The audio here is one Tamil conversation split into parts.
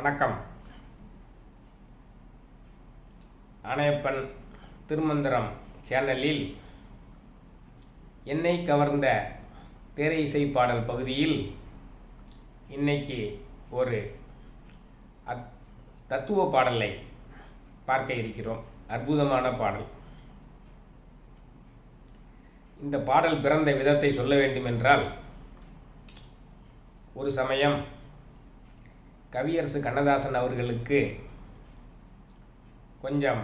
வணக்கம். ஆணையப்பன் திருமந்திரம் சேனலில் என்னை கவர்ந்த தேரை இசை பாடல் பகுதியில் இன்னைக்கு ஒரு அத் தத்துவ பாடலை பார்க்க இருக்கிறோம். அற்புதமான பாடல். இந்த பாடல் பிறந்த விதத்தை சொல்ல வேண்டுமென்றால் ஒரு சமயம் கவியரசு கண்ணதாசன் அவர்களுக்கு கொஞ்சம்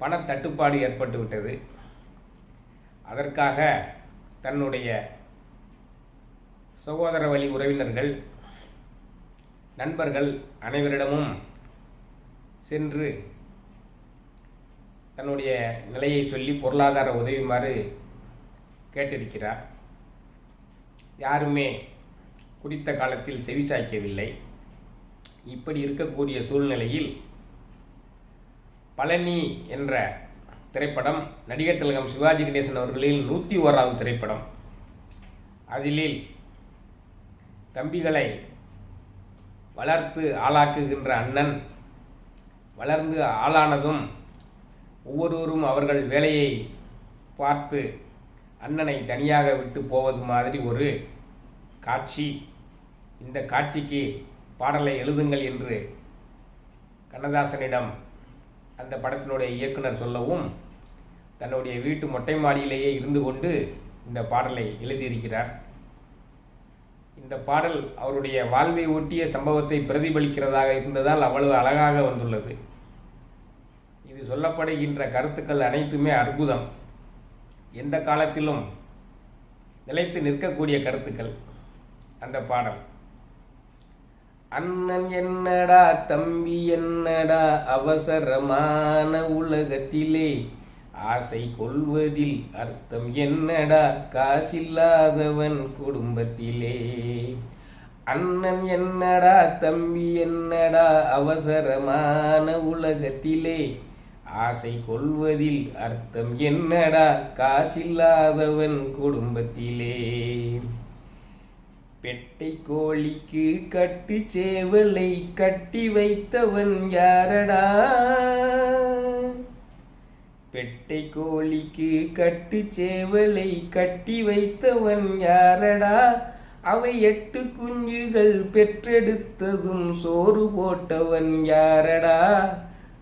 பணத்தட்டுப்பாடு ஏற்பட்டுவிட்டது அதற்காக தன்னுடைய சகோதர வழி உறவினர்கள் நண்பர்கள் அனைவரிடமும் சென்று தன்னுடைய நிலையை சொல்லி பொருளாதார உதவியுமாறு கேட்டிருக்கிறார். யாருமே குறித்த காலத்தில் செவிசாய்க்கவில்லை இப்படி இருக்கக்கூடிய சூழ்நிலையில் பழனி என்ற திரைப்படம் நடிகர் திலகம் சிவாஜி கணேசன் அவர்களின் நூற்றி ஓராவது திரைப்படம். அதிலில் தம்பிகளை வளர்த்து ஆளாக்குகின்ற அண்ணன் வளர்ந்து ஆளானதும் ஒவ்வொருவரும் அவர்கள் வேலையை பார்த்து அண்ணனை தனியாக விட்டு போவது மாதிரி ஒரு காட்சி இந்த காட்சிக்கு பாடலை எழுதுங்கள் என்று கண்ணதாசனிடம் அந்த படத்தினுடைய இயக்குனர் சொல்லவும் தன்னுடைய வீட்டு மொட்டை மாடியிலேயே இருந்து கொண்டு இந்த பாடலை எழுதியிருக்கிறார். இந்த பாடல் அவருடைய வாழ்வை ஒட்டிய சம்பவத்தை பிரதிபலிக்கிறதாக இருந்ததால் அவ்வளவு அழகாக வந்துள்ளது. இது சொல்லப்படுகின்ற கருத்துக்கள் அனைத்துமே அற்புதம். எந்த காலத்திலும் நிலைத்து நிற்கக்கூடிய கருத்துக்கள். அந்த பாடல். அண்ணன் என்னடா தம்பி என்னடா அவசரமான உலகத்திலே? ஆசை கொள்வதில் அர்த்தம் என்னடா? காசில்லாதவன் குடும்பத்திலே. அண்ணன் என்னடா தம்பி என்னடா அவசரமான உலகத்திலே? ஆசை கொள்வதில் அர்த்தம் என்னடா? காசில்லாதவன் குடும்பத்திலே. பெட்டை கோழிக்கு கட்டு சேவலை கட்டி வைத்தவன் யாரடா? பெட்டை கோழிக்கு கட்டு சேவலை கட்டி வைத்தவன் யாரடா? அவை எட்டு குஞ்சுகள் பெற்றெடுத்ததும் சோறு போட்டவன் யாரடா?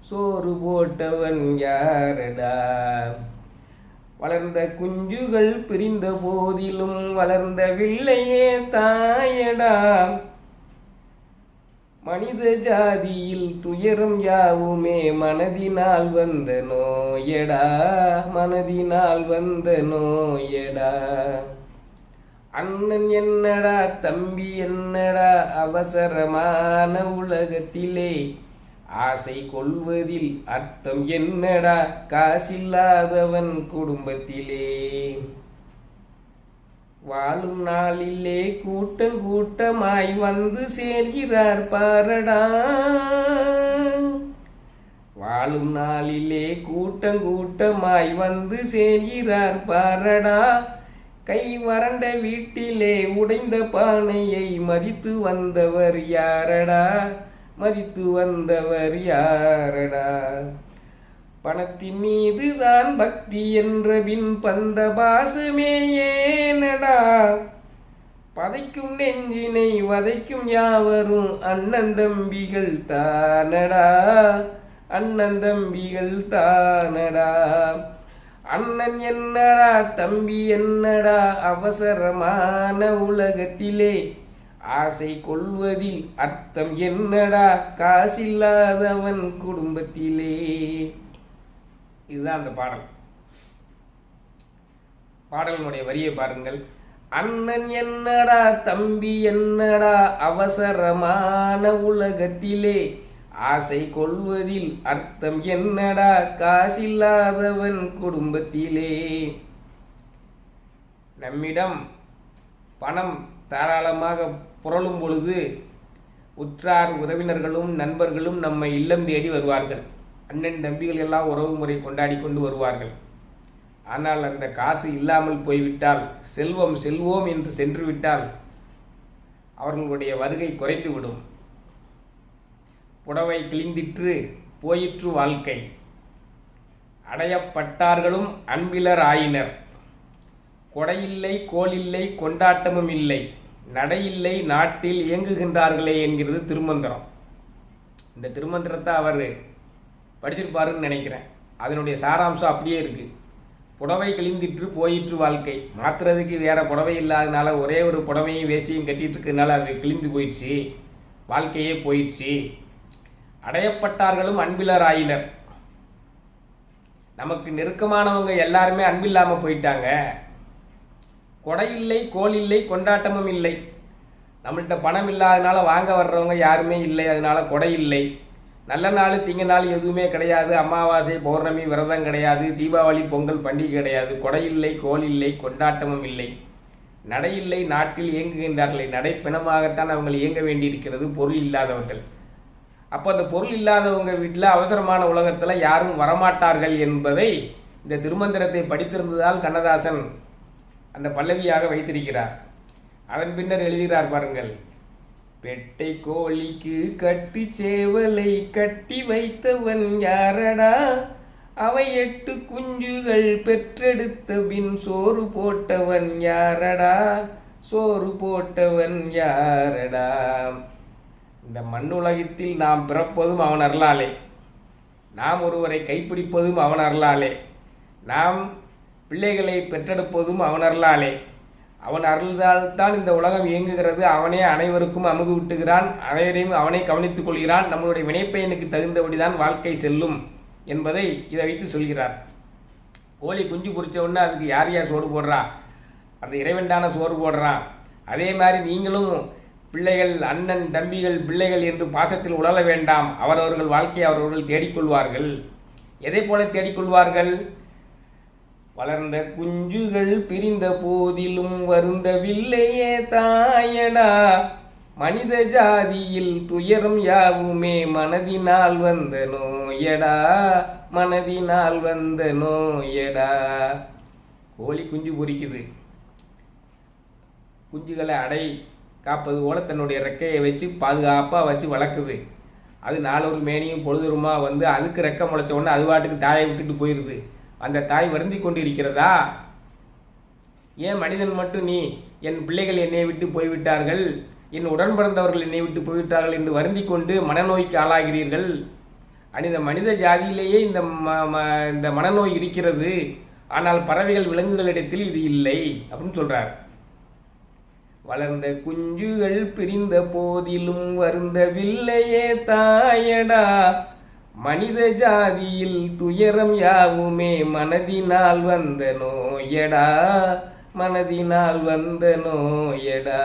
சோறு போட்டவன் யாரடா? வளர்ந்த குஞ்சுகள் பிரிந்த போதிலும் வளர்ந்த வில்லையே தாயடா. மனித ஜாதியில் துயரம் யாவுமே மனதினால் வந்த நோயடா. மனதினால் வந்த நோயடா. அண்ணன் என்னடா தம்பி என்னடா அவசரமான உலகத்திலே ஆசை கொள்வதில் அர்த்தம் என்னடா? காசில்லாதவன் குடும்பத்திலே. வாழும் நாளிலே கூட்டம் கூட்டமாய் வந்து சேர்கிறார் பாரடா. வாழும் நாளிலே கூட்டம் கூட்டமாய் வந்து சேர்கிறார் பாரடா. கை வறண்ட வீட்டிலே உடைந்த பானையை மதித்து வந்தவர் யாரடா? மதித்து வந்தவர் யாரடா பணத்தின் மீது தான் பக்தி என்ற பின் பந்த பாசமே ஏனடா. பதைக்கும் நெஞ்சினை வதைக்கும் யாவரும் அண்ணன் தம்பிகள் தானடா. அண்ணன் தம்பிகள் தானடா. அண்ணன் என்னடா தம்பி என்னடா அவசரமான உலகத்திலே ஆசை கொள்வதில் அர்த்தம் என்னடா? காசில்லாதவன் குடும்பத்திலே. இதுதான் அந்த பாடல். பாடலினுடைய வரியை பாருங்கள். அண்ணன் என்னடா? தம்பி என்னடா? அவசரமான உலகத்திலே. ஆசை கொள்வதில் அர்த்தம் என்னடா? காசில்லாதவன் குடும்பத்திலே. நம்மிடம் பணம் தாராளமாக புரளும் பொழுது உற்றார் உறவினர்களும் நண்பர்களும் நம்மை இல்லம் தேடி வருவார்கள். அண்ணன் தம்பிகள் எல்லாம் உறவு முறை கொண்டாடி கொண்டு வருவார்கள். ஆனால் அந்த காசு இல்லாமல் போய்விட்டால் செல்வம் செல்வோம் என்று சென்று விட்டால் அவர்களுடைய வருகை குறைந்துவிடும். புடவை கிழிந்திற்று போயிற்று வாழ்க்கை. அடையப்பட்டார்களும் அன்பிலர் ஆயினர் கொடையில்லை கோலில்லை கொண்டாட்டமும் இல்லை. நடையில்லை நாட்டில் இயங்குகின்றார்களே என்கிறது திருமந்திரம். இந்த திருமந்திரத்தை அவர் படிச்சிருப்பாருன்னு நினைக்கிறேன். அதனுடைய சாராம்சம் அப்படியே இருக்குது புடவை கிழிந்திட்டு போயிற்று வாழ்க்கை. மாற்றுறதுக்கு வேறு புடவை இல்லாதனால ஒரே ஒரு புடவையும் வேஷ்டியும் கட்டிட்டு இருக்கிறதுனால அது கிழிந்து போயிடுச்சு. வாழ்க்கையே போயிடுச்சு. அடையப்பட்டார்களும் அன்பிலர் ஆயினர் நமக்கு நெருக்கமானவங்க எல்லாருமே அன்பில்லாமல் போயிட்டாங்க. கொடை இல்லை கோல் இல்லை கொண்டாட்டமும் இல்லை. நம்மள்கிட்ட பணம் இல்லாதனால வாங்க வர்றவங்க யாருமே இல்லை அதனால கொடை இல்லை. நல்ல நாள் திங்க நாள் எதுவுமே கிடையாது. அமாவாசை பௌர்ணமி விரதம் கிடையாது. தீபாவளி பொங்கல் பண்டிகை கிடையாது. கொடை இல்லை கோல் இல்லை கொண்டாட்டமும் இல்லை. நடையில்லை நாட்டில் இயங்குகின்றார்களே. நடைப்பிணமாகத்தான் அவங்க இயங்க வேண்டியிருக்கிறது பொருள் இல்லாதவர்கள். அப்போ அந்த பொருள் இல்லாதவங்க வீட்டில் அவசரமான உலகத்தில் யாரும் வரமாட்டார்கள் என்பதை இந்த திருமந்திரத்தை படித்திருந்ததால் கண்ணதாசன் அந்த பல்லவியாக வைத்திருக்கிறார். அதன் பின்னர் எழுதுகிறார் பாருங்கள். பெட்டை கோழிக்கு கட்டி சேவலை கட்டி வைத்தவன் யாரடா? அவை எட்டு குஞ்சுகள் பெற்றெடுத்த பின் சோறு போட்டவன் யாரடா? சோறு போட்டவன் யாரடா? இந்த மண்ணுலகத்தில் நாம் பிறப்பதும் அவன் அருளாலே. நாம் ஒருவரை கைப்பிடிப்பதும் அவன் அருளாலே. நாம் பிள்ளைகளை பெற்றெடுப்பதும் அவன் அருளாலே அவன் அருள்தால் தான் இந்த உலகம் இயங்குகிறது. அவனே அனைவருக்கும் அமுது விட்டுகிறான் அனைவரையும் அவனை கவனித்துக் கொள்கிறான். நம்மளுடைய வினைப்பயனுக்கு தகுந்தபடிதான் வாழ்க்கை செல்லும் என்பதை இதை வைத்து சொல்கிறார். கோழி குஞ்சு பொரிச்ச உடனே அதுக்கு யார் யார் சோறு போடுறா? அந்த இறைவன்தான சோறு போடுறான் அதே மாதிரி நீங்களும் பிள்ளைகள் அண்ணன் தம்பிகள் பிள்ளைகள் என்று பாசத்தில் உழல வேண்டாம். அவரவர்கள் வாழ்க்கையை அவரவர்கள் தேடிக்கொள்வார்கள். எதை போல தேடிக்கொள்வார்கள்? வளர்ந்த குஞ்சுகள் பிரிந்த போதிலும் வருந்தவில்லையே தாயடா. மனித ஜாதியில் துயரம் யாவுமே மனதினால் வந்த நோயடா. மனதினால் வந்த நோயடா. கோழி குஞ்சு பொறிக்குது. குஞ்சுகளை அடை காப்பது போல தன்னுடைய ரெக்கையை வச்சு பாதுகாப்பாக வச்சு வளர்க்குது. அது நாளொரு மேனியும் பொழுதுருமா வந்து அதுக்கு ரெக்கை முளைச்ச உடனே அது பாட்டுக்கு தாயை விட்டுட்டு போயிடுது அந்த தாய் வருந்தி கொண்டிருக்கிறதா? ஏன் மனிதன் மட்டும் நீ என் பிள்ளைகள் என்னை விட்டு போய்விட்டார்கள்? என் உடன் பிறந்தவர்கள் என்னை விட்டு போய்விட்டார்கள் என்று வருந்தி கொண்டு மனநோய்க்கு ஆளாகிறீர்கள்? இந்த மனித ஜாதியிலேயே இந்த ம- ம- இந்த மனநோய் இருக்கிறது. ஆனால் பறவைகள் விலங்குகளிடத்தில் இது இல்லை அப்படின்னு சொல்றார். வளர்ந்த குஞ்சுகள் பிரிந்த போதிலும் வருந்தவில்லையே தாயடா. மனித ஜாதியில் துயரம் யாவுமே மனதினால் வந்த நோயடா மனதினால் வந்த நோயடா.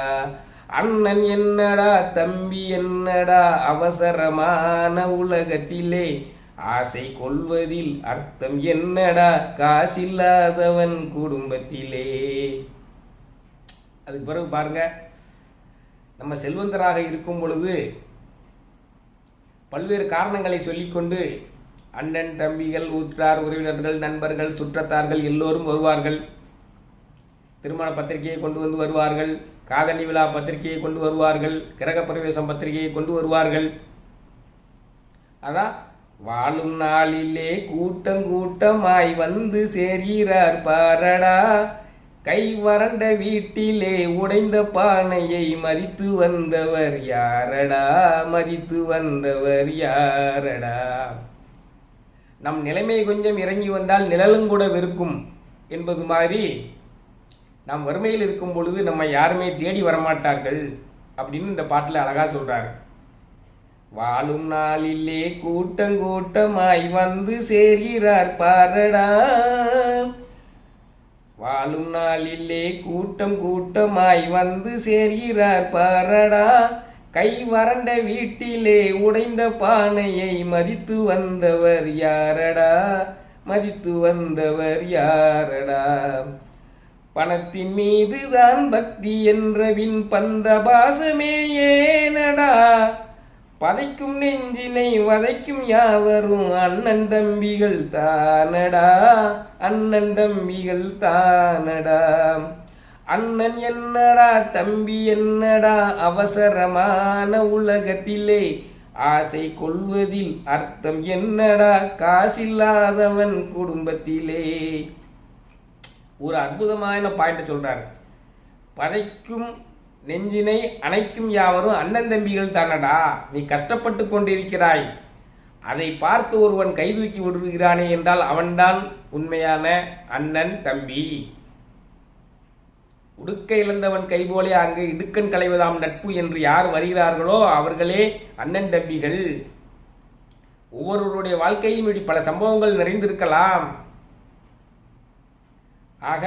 அண்ணன் என்னடா தம்பி என்னடா அவசரமான உலகத்திலே ஆசை கொள்வதில் அர்த்தம் என்னடா காசில்லாதவன் குடும்பத்திலே. அதுக்கு பிறகு பாருங்க நம்ம செல்வந்தராக இருக்கும் பொழுது பல்வேறு காரணங்களை சொல்லிக்கொண்டு அண்ணன் தம்பிகள் ஊற்றார் உறவினர்கள் நண்பர்கள் சுற்றத்தார்கள் எல்லோரும் வருவார்கள். திருமண பத்திரிகையை கொண்டு வந்து வருவார்கள். காதணி விழா பத்திரிகையை கொண்டு வருவார்கள். கிரக பிரவேசம் பத்திரிகையை கொண்டு வருவார்கள். அதான் வாழும் நாளிலே கூட்டம் கூட்டமாய் வந்து சேர்கிறார் பாரடா. கை வறண்ட வீட்டிலே உடைந்த பானையை மதித்து வந்தவர் யாரடா? மதித்து வந்தவர் யாரடா? நம் நிலைமை கொஞ்சம் இறங்கி வந்தால் நிழலும் கூட வெறுக்கும் என்பது மாதிரி நாம் வறுமையில் இருக்கும் பொழுது நம்ம யாருமே தேடி வரமாட்டார்கள் அப்படின்னு இந்த பாட்டில் அழகா சொல்றாரு. வாழும் நாளிலே கூட்டங்கூட்டமாய் வந்து சேர்கிறார் பாரடா. வாழும் நாளிலே கூட்டம் கூட்டமாய் வந்து சேர்கிறார் பாரடா. கை வறண்ட வீட்டிலே உடைந்த பானையை மதித்து வந்தவர் யாரடா? மதித்து வந்தவர் யாரடா? பணத்தின் மீதுதான் பக்தி என்றவின் பந்த பாசமே ஏனடா? பதைக்கும் நெஞ்சினை வதைக்கும் யாவரும் அண்ணன் தம்பிகள் தானடா? அண்ணன் தம்பிகள் தானடா? அண்ணன் என்னடா? தம்பி என்னடா? அவசரமான உலகத்திலே ஆசை கொள்வதில் அர்த்தம் என்னடா? காசில்லாதவன் குடும்பத்திலே. ஒரு அற்புதமான பாயிண்ட் சொல்றாரு. பதைக்கும் நெஞ்சினை அணைக்கும் யாவரும் அண்ணன் தம்பிகள் தானடா நீ கஷ்டப்பட்டு கொண்டிருக்கிறாய். அதை பார்த்து ஒருவன் கைதூக்கி விடுகிறானே என்றால் அவன்தான் உண்மையான அண்ணன் தம்பி. உடுக்க இழந்தவன் கைபோலே அங்கு இடுக்கன் களைவதாம் நட்பு என்று யார் வருகிறார்களோ அவர்களே அண்ணன் தம்பிகள். ஒவ்வொருவருடைய வாழ்க்கையிலும் இப்படி பல சம்பவங்கள் நிறைந்திருக்கலாம். ஆக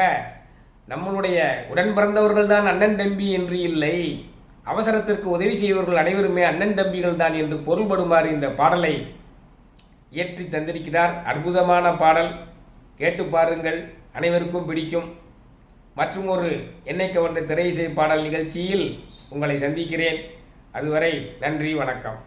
நம்மளுடைய உடன் பிறந்தவர்கள் தான் அண்ணன் தம்பி என்று இல்லை. அவசரத்திற்கு உதவி செய்வர்கள் அனைவருமே அண்ணன் தம்பிகள் தான் என்று பொருள்படுமாறு இந்த பாடலை இயற்றி தந்திருக்கிறார். அற்புதமான பாடல். கேட்டு பாருங்கள். அனைவருக்கும் பிடிக்கும். மற்றும் ஒரு என்னை கவர்ந்த திரை இசை பாடல் நிகழ்ச்சியில் உங்களை சந்திக்கிறேன். அதுவரை நன்றி வணக்கம்.